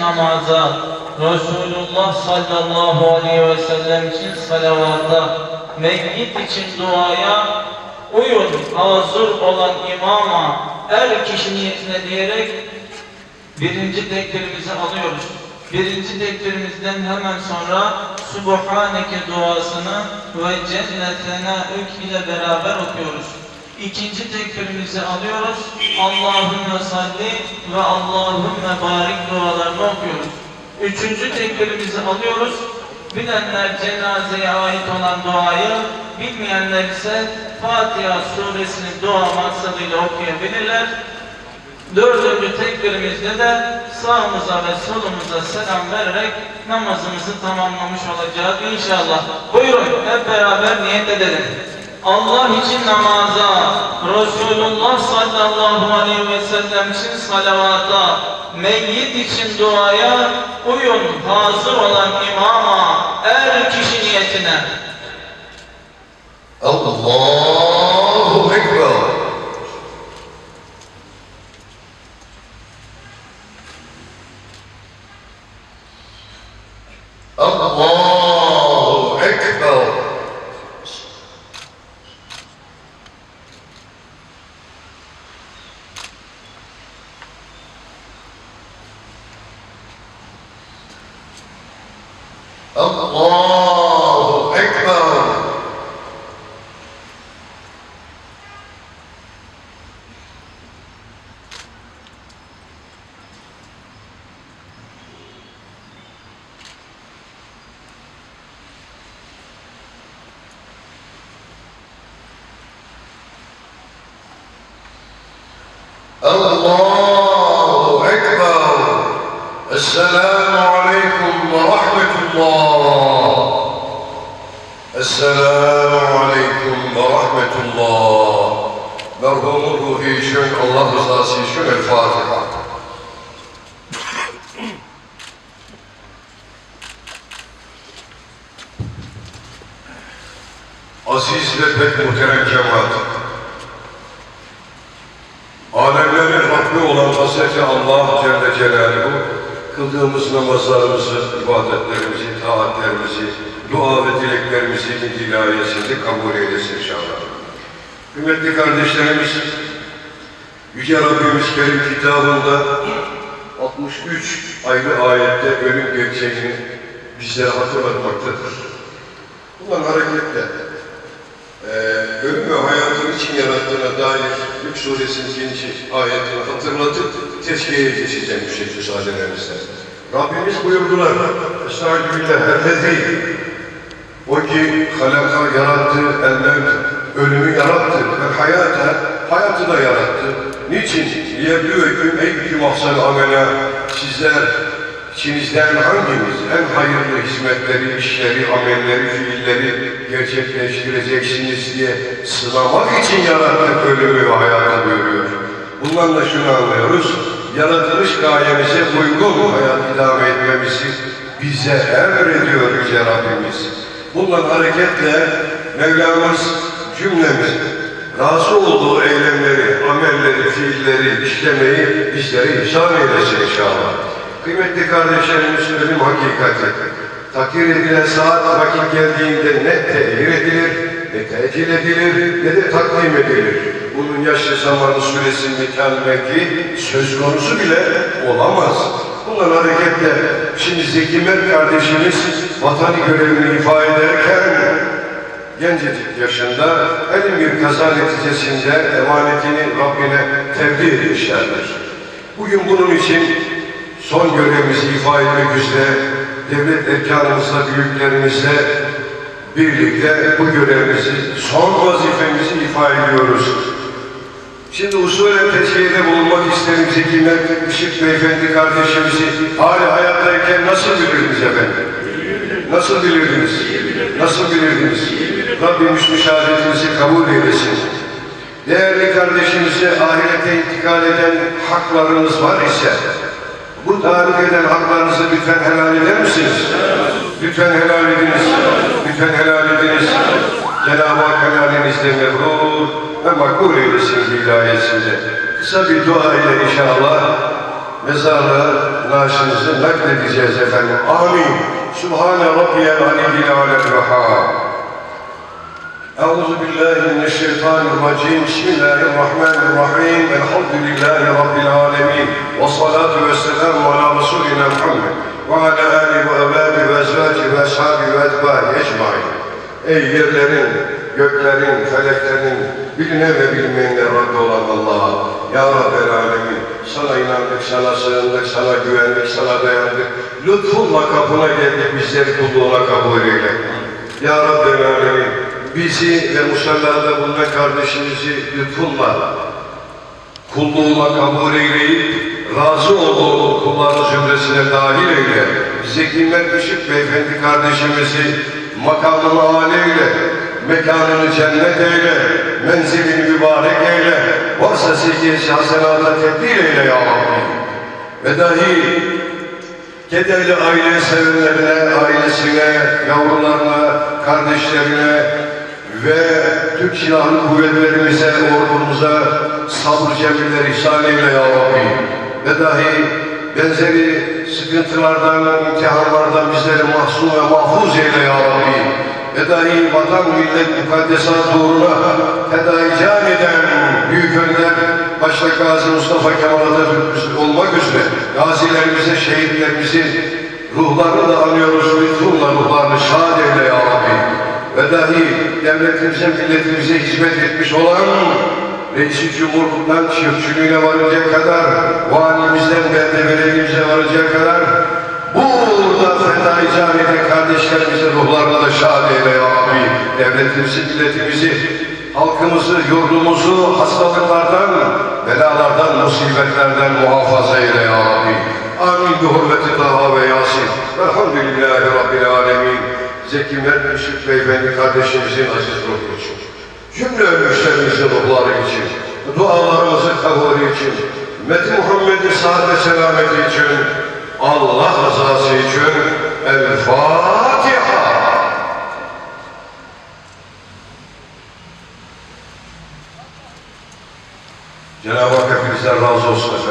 namaza, Resulullah sallallahu aleyhi ve sellem için salavata, meyyit için duaya, uyun hazır olan imama, her kişi niyetine diyerek birinci tekbirimizi alıyoruz. Birinci tekbirimizden hemen sonra Subhaneke duasını ve cennetena ök ile beraber okuyoruz. İkinci tekbirimizi alıyoruz. Allahümme salli ve Allahümme barik dualarını okuyoruz. Üçüncü tekbirimizi alıyoruz. Bilenler cenazeye ait olan duayı, bilmeyenler ise Fatiha suresinin dua maksadıyla okuyabilirler. Dördüncü tekbirimizde de sağımıza ve solumuza selam vererek namazımızı tamamlamış olacağız inşallah. Buyurun hep beraber niyet edelim. Allah için namaza, Resulullah sallallahu aleyhi ve sellem için salavata, meyyit için duaya, uyun hazır olan imama, er kişi niyetine. Allahu Ekber. الله أكبر. الله السلام عليكم ورحمة الله السلام عليكم ورحمة الله مرحوم ruhi için Allah rızası için El Fatiha. Aziz ve pek muhterem cemaat. Alemlerin Rabbi olan Hazreti Allah Celle Celaluhu kıldığımız namazlarımızı, ibadetlerimizi, taatlerimizi, dua ve dileklerimizi dilayesinde kabul eylesin inşallah. Kıymetli kardeşlerimiz, Yüce Rabbimiz Kerim kitabında 63 ayrı ayette ölüm gerçeğini bizlere hatırlatmaktadır. Bundan hareketle ee, ölüm ve hayatın için yarattığına dair Hük suresinin ikinci ayetini hatırlatıp tezkiyeye geçeceğim yüksek müsaadenizle. Rabbimiz buyurdular. Estağfirullah ellezî o ki halaka yarattı, el mevt, ölümü yarattı, ve hayata, hayatı da yarattı. Niçin? Liyeblüveküm eyyüküm ahsen amela. Sizler içinizden hanginiz en hayırlı hizmetleri, işleri, amelleri, fiilleri gerçekleştireceksiniz diye sınamak için yarattık ölümü ve hayatı buyuruyor. Bundan da şunu anlıyoruz. Yaratılış gayemize uygun hayat idame etmemizi bize emrediyor Yüce Rabbimiz. Bundan hareketle Mevlamız cümlemiz razı olduğu eylemleri, amelleri, fiilleri işlemeyi bizlere ihsan eylesin inşallah. Kıymetli kardeşlerimiz ölüm hakikati. Takdir edilen saat vakit geldiğinde ne tehir edilir, ne tecil edilir, ne de takdim edilir. Bunun yaşlı zamanı süresini gelmeki söz konusu bile olamaz. Bundan hareketle şimdi Zeki Mert kardeşimiz vatani görevini ifade ederken gencecik yaşında elim bir kaza neticesinde emanetini Rabbine tevdi etmişlerdir. Bugün bunun için son görevimizi ifade etmek üzere devlet erkanımızla, büyüklerimizle birlikte bu görevimizi, son vazifemizi ifade ediyoruz. Şimdi usulen teşkilde bulunmak isterim Zeki Işık Beyefendi kardeşimizi hala hayattayken nasıl bilirdiniz efendim? Nasıl bilirdiniz? Nasıl bilirdiniz? Rabbimiz müşahadetinizi kabul eylesin. Değerli kardeşimize ahirete intikal eden haklarınız var ise bu tahrik eden haklarınızı lütfen helal eder misiniz? Lütfen helal ediniz. Lütfen helal ediniz. Cenab-ı Hak helalinizde mebrur ve makbul eylesin hilayesinde. Kısa bir dua ile inşallah mezarlığa naaşınızı nakledeceğiz efendim. Amin. Subhane Rabbiyel Aliyyil Alel Vehhab. أعوذ بالله من الشيطان الرجيم بسم الله الرحمن الرحيم الحمد لله رب العالمين والصلاة والسلام على رسولنا محمد وعلى آله وأبابه وأزواجه وأصحابه وأتباعه أجمعين Ey yerlerin, göklerin, feleklerin, bilinen ve bilinmeyenler Rabbi olan Allah, Ya Rabbel Alemin, sana inandık, sana sığındık, sana güvendik, sana dayandık. Lütfunla kapına geldik, bizleri kulluğuna kabul eyle. Ya Rabbel Alemin, bizi ve musallada bulunan kardeşimizi lütfunla, kulluğuna kabul eyleyip, razı olduğu kulların zümresine dahil eyle. Zeki Merküşük Beyefendi kardeşimizi makamını âli mekanını cennet eyle, menzilini mübarek eyle, varsa secciyesi hasenata tebdil eyle ya Rabbi. Ve dahi kederli aile sevenlerine, ailesine, yavrularına, kardeşlerine ve Türk Silahlı Kuvvetlerimize, ordumuza sabır cemiller ihsan eyle ya Rabbi. Ve dahi benzeri sıkıntılardan, imtihanlardan bizleri mahzun ve mahfuz eyle ya Rabbi. Ve dahi vatan millet mukaddesat uğruna fedai can eden büyük önder başta Gazi Mustafa Kemal Atatürk olmak üzere gazilerimize, şehitlerimizi ruhlarını da anıyoruz. Lütfunla ruhlarını şad eyle ya Rabbi. Ve dahi devletimize, milletimize hizmet etmiş olan Reis-i Cumhur'dan çiftçiliğine varıncaya kadar, valimizden belde belediyemize varıncaya kadar burada fedai can eden kardeşlerimize ruhlarını da şad eyle ya Rabbi. Devletimizi, milletimizi, halkımızı, yurdumuzu hastalıklardan, belalardan, musibetlerden muhafaza eyle ya Rabbi. Amin. Bi hurmeti Taha ve Yasin. Zeki Merküşük Beyefendi kardeşimizin aziz ruhu için. Cümle ölmüşlerimizin ruhları için. Dualarımızın kabulü için. Ümmeti Muhammed'in ve selameti için. Allah rızası için. El Fatiha. Cenab-ı Hak hepinizden razı olsun.